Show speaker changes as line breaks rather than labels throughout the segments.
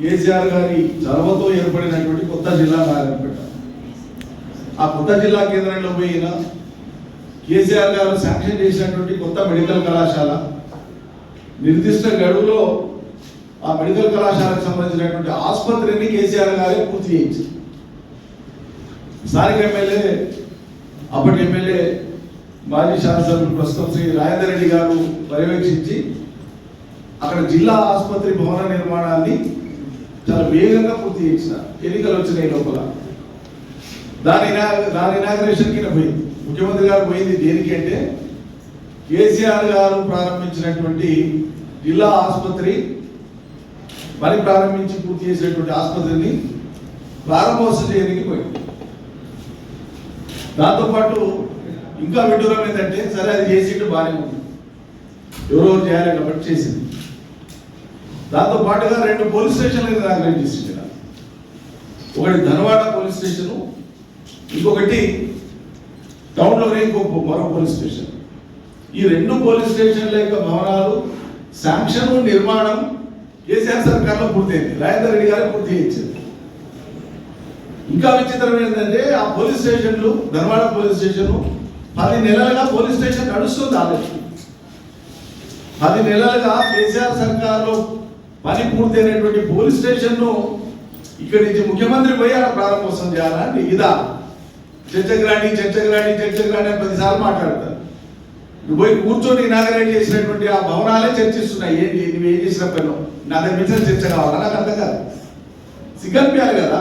కేసీఆర్ గారి చొరవతో ఏర్పడినటువంటి కొత్త జిల్లా నారాయణపేట. ఆ కొత్త జిల్లా కేంద్రంలో పోయిన కేసీఆర్ గారు శాంక్షన్ చేసినటువంటి కొత్త మెడికల్ కళాశాల. నిర్దిష్ట గడువులో ఆ మెడికల్ కళాశాలకు సంబంధించినటువంటి ఆసుపత్రిని కేసీఆర్ గారే పూర్తి చేయించారు స్థానిక ఎమ్మెల్యే అప్పటి ఎమ్మెల్యే మాజీ శాసనసభ్యులు ప్రస్తుతం శ్రీ రాజేందర్ రెడ్డి గారు పర్యవేక్షించి అక్కడ జిల్లా ఆసుపత్రి భవన నిర్మాణాన్ని చాలా వేగంగా పూర్తి చేసిన. ఎన్నికలు వచ్చినాయి లోపల. దాని దాని ఇనాగ్రేషన్ కింద పోయింది. ముఖ్యమంత్రి గారు పోయింది దేనికి అంటే కేసీఆర్ గారు ప్రారంభించినటువంటి జిల్లా ఆసుపత్రి మరి ప్రారంభించి పూర్తి చేసినటువంటి ఆసుపత్రిని ప్రారంభోత్సవం చేయడానికి పోయింది. దాంతోపాటు ఇంకా విడ్డూరం ఏంటంటే సరే అది చేసిండు బాగానే ఉంది. ఎవరెవరు చేయాలి కాబట్టి చేసింది. దాంతో పాటుగా రెండు పోలీస్ స్టేషన్లు ఇనాగ్రేట్ చేసింది ఒకటి ధనవాడ పోలీస్ స్టేషను ఇంకొకటి టౌన్లోనే ఇంకో మరో పోలీస్ స్టేషన్. ఈ రెండు పోలీస్ స్టేషన్ల యొక్క భవనాలు శాంక్షన్ నిర్మాణం కేసీఆర్ సర్కార్లో పూర్తయింది. రాజేందర్ రెడ్డి గారు పూర్తి చేయించారు. ఇంకా విచిత్రం ఏంటంటే ఆ పోలీస్ స్టేషన్లు ధర్వాడ పోలీస్ స్టేషన్ పది నెలలుగా పోలీస్ స్టేషన్ నడుస్తుంది ఆలోచన పది నెలలుగా కేసీఆర్ సర్కార్లో పని పూర్తయినటువంటి పోలీస్ స్టేషన్ను ఇక్కడి నుంచి ముఖ్యమంత్రి పోయి ఆడ ప్రారంభోత్సవం చేయాలని ఇదా? చర్చకు రాండి చర్చకు రాండి చర్చకు అని పదిసార్లు మాట్లాడతారు. నువ్వు పోయి కూర్చొని ఇనాగరేట్ చేసినటువంటి ఆ భవనాలే చర్చిస్తున్నాయి. ఏంటి? నువ్వు ఏం చేసిన పని నా దగ్గర మించిన చర్చ కావాలా? నాకు అర్థం కాదు. సిగ్గనిపించాలి కదా?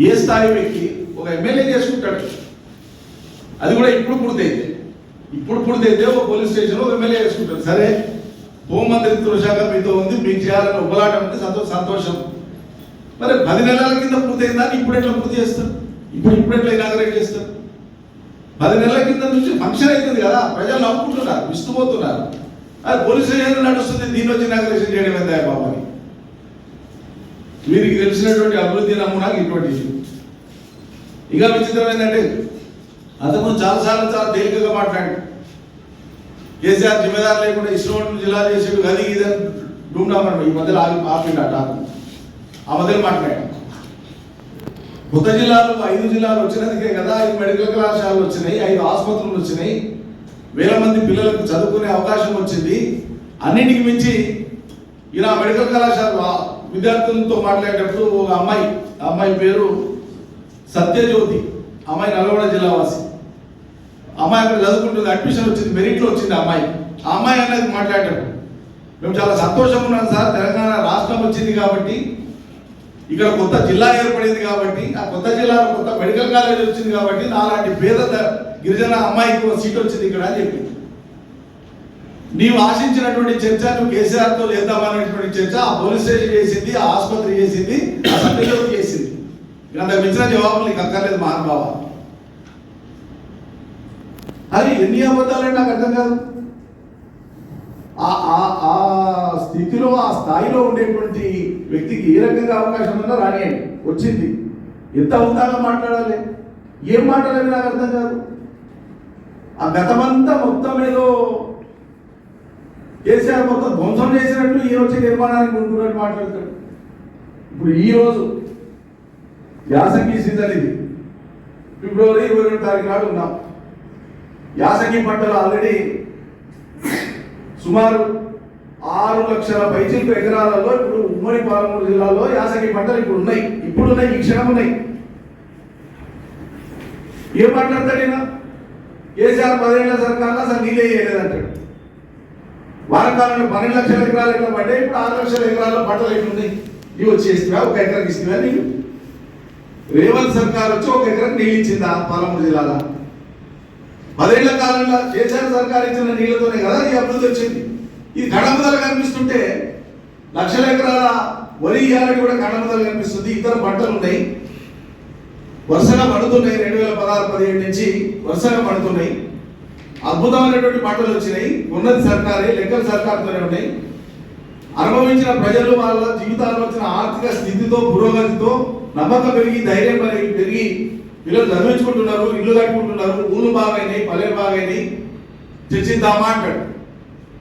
ఏ స్థాయి వ్యక్తి ఒక ఎమ్మెల్యే చేసుకుంటాడు? అది కూడా ఇప్పుడు పూర్తయితే ఇప్పుడు పూర్తయితే ఒక పోలీస్ స్టేషన్ ఒక ఎమ్మెల్యే చేసుకుంటాడు. సరే? హోంమంత్రిత్వ శాఖ మీతో ఉంది మీకు చేయాలని ఉబలాటం అంటే సంతో సంతోషం. మరి పది నెలల కింద పూర్తయిందని ఇప్పుడు ఎట్లా పూర్తి చేస్తారు? ఇప్పుడు ఇప్పుడు ఎట్లా ఇనాగరేట్ చేస్తారు? పది నెలల కింద నుంచి ఫంక్షన్ అవుతుంది కదా ప్రజలు నవ్వుకుంటున్నారు విస్తుపోతున్నారు. అది పోలీస్ స్టేషన్ నడుస్తుంది దీని వచ్చి ఇనాగరేషన్ చేయడం ఎంత బాబు అని. వీరికి తెలిసినటువంటి అభివృద్ధి నమూనా ఇటువంటి ఇక విచిత్రం ఏంటంటే అతను చాలాసార్లు చాలా తేలికగా మాట్లాడి కేసీఆర్ జిమ్మేదారు లేకుండా ఇష్టం జిల్లా చేసేడు గది ఇది డూమ్డామని ఈ మధ్యలో ఆగి ఆపిండు ఆ టాకు. ఆ మధ్యలో మాట్లాడాడు. కొత్త జిల్లాలు ఐదు జిల్లాలు వచ్చినందుకే కదా ఐదు మెడికల్ కళాశాలలు వచ్చినాయి ఐదు ఆసుపత్రులు వచ్చినాయి. వేల మంది పిల్లలకు చదువుకునే అవకాశం వచ్చింది. అన్నిటికి మించి ఇలా మెడికల్ కళాశాల విద్యార్థులతో మాట్లాడేటప్పుడు ఒక అమ్మాయి ఆ అమ్మాయి పేరు సత్యజ్యోతి. అమ్మాయి నల్గొండ జిల్లా వాసి అమ్మాయి అక్కడ చదువుకుంటుంది అడ్మిషన్ వచ్చింది మెరిట్లో వచ్చింది అమ్మాయి. ఆ అమ్మాయి అనేది మాట్లాడారు మేము చాలా సంతోషంగా ఉన్నాం సార్ తెలంగాణ రాష్ట్రం వచ్చింది కాబట్టి ఇక్కడ కొత్త జిల్లా ఏర్పడింది కాబట్టి ఆ కొత్త జిల్లాలో కొత్త మెడికల్ కాలేజ్ వచ్చింది కాబట్టి నాలాంటి పేద గిరిజన అమ్మాయికి సీట్ వచ్చింది ఇక్కడ అని చెప్పింది నీవు ఆశించినటువంటి చర్చ నువ్వు కేసీఆర్తో చేద్దామనేటువంటి చర్చ ఆ పోలీస్ స్టేషన్ చేసింది ఆ ఆసుపత్రి చేసింది అసెంబ్లీలో చేసింది. ఇక మించిన జవాబులు నీకు అక్కర్లేదు మహానుభావ. అది ఎన్ని అబద్ధాలని నాకు అర్థం కాదు. ఆ- ఆ ఆ స్థితిలో ఆ స్థాయిలో ఉండేటువంటి వ్యక్తికి ఏ రకంగా అవకాశం ఉందో రానియండి. వచ్చింది. ఎంత ఉందాగా మాట్లాడాలి? ఏం మాట్లాడాలి నాకు అర్థం కాదు. ఆ గతమంతా మొత్తం ఏదో కేసీఆర్ మొత్తం ధ్వంసం చేసినట్టు ఈ వచ్చే నిర్మాణానికి ఉంటున్నట్టు మాట్లాడతాడు. ఇప్పుడు ఈ రోజు యాసంగి సీజన్ ఇది. ఫిబ్రవరి ఇరవై రెండు తారీఖు నాడు ఉన్నాం. యాసకి పంటలు ఆల్రెడీ సుమారు ఆరు లక్షల పైచిల్పు ఎకరాలలో ఇప్పుడు ఉమ్మడి పాలమూరు జిల్లాలో యాసకి పంటలు ఇప్పుడు ఉన్నాయి. ఇప్పుడు ఉన్నాయి ఈ క్షణం ఉన్నాయి. ఏం మాట్లాడతాడు ఈయన? కేసీఆర్ పదిహేళ్ళ సర్కార్లో అసలు నీళ్ళే చేయలేదంటాడు. వారకాలంలో పన్నెండు లక్షల ఎకరాలు ఎట్లా పడ్డాయి? ఇప్పుడు ఆరు లక్షల ఎకరాల్లో పంటలు ఎట్లున్నాయి ఇవి వచ్చేస్తున్నా ఒక ఎకరాకి ఇస్తున్నా నీకు రేవంత్ సర్కార్ వచ్చి ఒక ఎకరాకి నీళ్ళు ఇచ్చిందా పాలమూరు జిల్లాలో? పదేళ్ళ కాలంలో కేసీఆర్ సర్కార్ ఇచ్చిన నీళ్ళతోనే కదా ఈ అభివృద్ధి వచ్చింది. ఇది కడముదలు కనిపిస్తుంటే లక్షల ఎకరాల వరి ఇయ్యాలని కూడా కడముదలు కనిపిస్తుంది. ఇతర పంటలు ఉన్నాయి. వరుసగా పడుతున్నాయి. రెండు వేల పదహారు పదిహేడు నుంచి వరుసగా పడుతున్నాయి. అద్భుతమైనటువంటి పంటలు వచ్చినాయి. ఉన్నది సర్కారే లెక్కల సర్కార్తోనే ఉన్నాయి. అనుభవించిన ప్రజలు వాళ్ళ జీవితాల్లో వచ్చిన ఆర్థిక స్థితితో పురోగతితో నమ్మకం పెరిగి ధైర్యం పెరిగి పెరిగి పిల్లలు చదివించుకుంటున్నారు ఇల్లు కట్టుకుంటున్నారు ఊళ్ళు బాగైనాయి పల్లెలు బాగైనాయి. చర్చిద్దామా అంటాడు.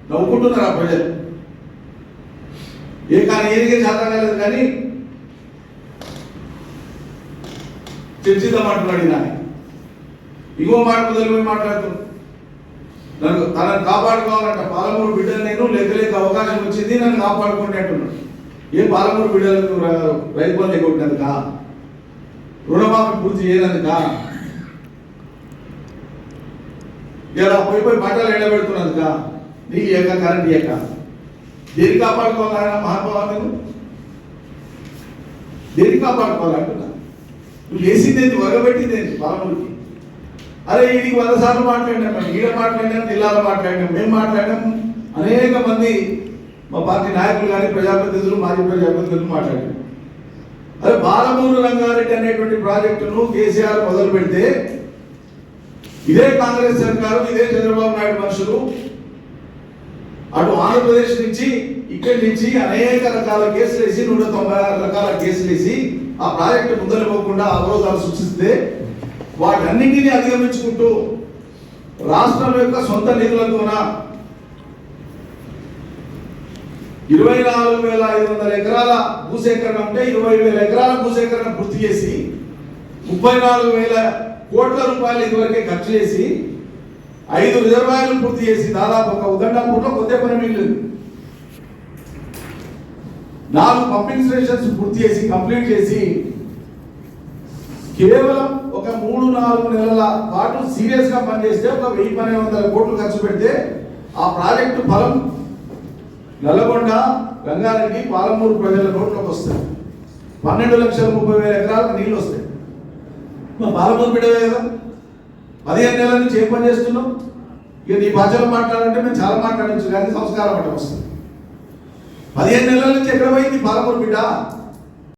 నవ్వుకుంటున్నారు ఆ ప్రజలు. ఏ కానీ ఏదిగే శాతం కాలేదు కానీ చర్చిద్దామంటున్నాడు ఈయన ఇగో మాట మొదలు మాట్లాడుతున్నాడు నన్ను తనను కాపాడుకోవాలంట. పాలమూరు బిడ్డలు నేను లేక లేక అవకాశం వచ్చింది నన్ను కాపాడుకుంటే అంటున్నాడు. ఏ పాలమూరు బిడ్డలకు రైతు బంధు కొట్టినందుక రుణమాఫీ పూర్తి చేయనందుక ఇలా పోయి పోయి మాటలు ఎండబెడుతున్నందుక నీకు ఏక కరెంట్ ఏక దేని కాపాడుకోవాలన్నా మహాత్మా నేను దేని కాపాడుకోవాలంటున్నా నువ్వు చేసింది ఏంటి? వరగబెట్టింది ఏంటి? అరే ఇది వంద సార్లు మాట్లాడినాం మేము ఈడ మాట్లాడినాం జిల్లాలో మాట్లాడినాం మేము మాట్లాడినాం. అనేక మంది మా పార్టీ నాయకులు కానీ ప్రజాప్రతినిధులు మాజీ ప్రజాప్రతినిధులు మాట్లాడారు. అరే బాలమూరు రంగారెడ్డి అనేటువంటి ప్రాజెక్టును కేసీఆర్ మొదలు పెడితే ఇదే కాంగ్రెస్ సర్కారు ఇదే చంద్రబాబు నాయుడు మనుషులు అటు ఆంధ్రప్రదేశ్ నుంచి ఇక్కడి నుంచి అనేక రకాల కేసులు వేసి నూట తొంభై ఆరు రకాల కేసులు వేసి ఆ ప్రాజెక్టు ముందరిపోకుండా అవరోధాలు సృష్టిస్తే వాటన్నింటినీ అధిగమించుకుంటూ రాష్ట్రం యొక్క సొంత నిధులతోన ఇరవై నాలుగు వేల ఐదు వందల ఎకరాల భూసేకరణ ఉంటే ఇరవై వేల ఎకరాల భూసేకరణ పూర్తి చేసి ముప్పై నాలుగు వేల కోట్ల రూపాయలు ఇదివరకే ఖర్చు చేసి ఐదు రిజర్వాయర్లు పూర్తి చేసి దాదాపు ఒక ఉదండాపూర్లో కొద్ది పని మిగిలింది. నాలుగు పంపింగ్ స్టేషన్స్ పూర్తి చేసి కంప్లీట్ చేసి కేవలం ఒక మూడు నాలుగు నెలల పాటు సీరియస్గా పనిచేస్తే ఒక వెయ్యి పన్నెండు వందల కోట్లు ఖర్చు పెడితే ఆ ప్రాజెక్టు ఫలం నల్లగొండ గంగారెడ్డి పాలమూరు ప్రజల నోట్లోకి వస్తాయి. పన్నెండు లక్షల ముప్పై వేల ఎకరాలకు నీళ్ళు వస్తాయి. మా పాలమూరు బిడ్డవే కదా? పదిహేను నెలల నుంచి ఏం పని చేస్తున్నాం ఇక నీ భాషలో మాట్లాడాలంటే మేము చాలా మాట్లాడచ్చు కానీ సంస్కారం అంటే వస్తుంది. పదిహేను నెలల నుంచి ఎక్కడ పోయింది పాలమూరు బిడ్డ?